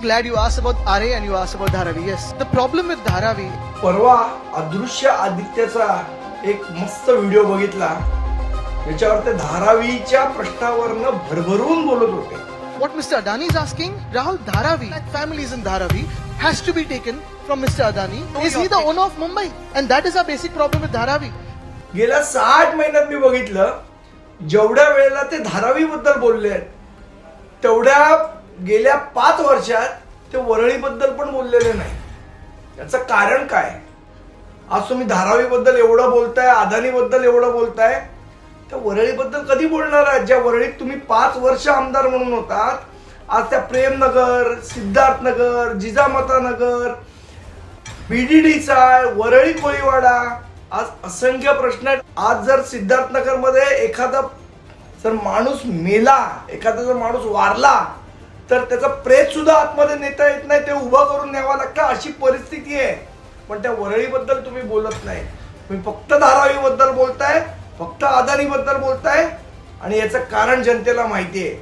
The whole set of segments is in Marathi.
Glad you asked about RA and you asked about Dharavi. Yes, the problem with Dharavi, परवा अदृश्य आदित्यचा एक मस्त व्हिडिओ बघितला याच्यावर ते धारावीच्या प्रश्नावरनं भरभरून बोलत होते what Mr. Adani is asking, Rahul Dharavi, that family is in Dharavi, has to be taken from Mr. Adani. Is he the owner of Mumbai? And that is our basic problem with Dharavi. गेल्या साठ महिन्यात मी बघितलं जेवढ्या वेळेला ते धारावी बद्दल बोलले आहेत तेवढ्या गेल्या पाच वर्षात ते वरळीबद्दल पण बोललेले नाही. याचं कारण काय? आज तुम्ही धारावीबद्दल एवढं बोलताय अदानीबद्दल एवढं बोलताय त्या वरळीबद्दल कधी बोलणार आहात? ज्या वरळीत तुम्ही पाच वर्ष आमदार म्हणून होतात आज त्या प्रेमनगर सिद्धार्थनगर जिजामाता नगर बीडीडीचा वरळी कोळीवाडा आज असंख्य प्रश्न आहेत. आज जर सिद्धार्थनगरमध्ये एखादा जर माणूस मेला एखादा जर माणूस वारला तर त्याचा प्रेत सुद्धा आतमध्ये नेता येत नाही ते उभं करून न्यावा लागतं अशी परिस्थिती आहे. पण त्या वरळीबद्दल तुम्ही बोलत नाही. तुम्ही फक्त धारावीबद्दल बोलताय फक्त आदानीबद्दल बोलताय आणि याचं कारण जनतेला माहिती आहे.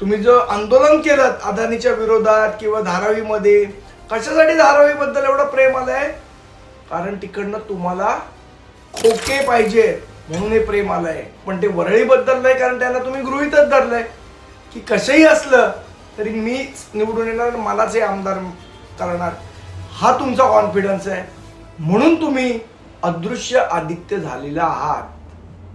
तुम्ही जो आंदोलन केलं अदानीच्या विरोधात किंवा धारावीमध्ये कशासाठी धारावीबद्दल एवढं प्रेम आलंय? कारण तिकडनं तुम्हाला खोके पाहिजे म्हणून हे प्रेम आलंय. पण ते वरळीबद्दल नाही कारण त्यांना तुम्ही गृहितच धरलंय की कसंही असलं तरी मीच निवडून येणार मला जे आमदार करणार हा तुमचा कॉन्फिडन्स आहे. म्हणून तुम्ही अदृश्य आदित्य झालेला आहात.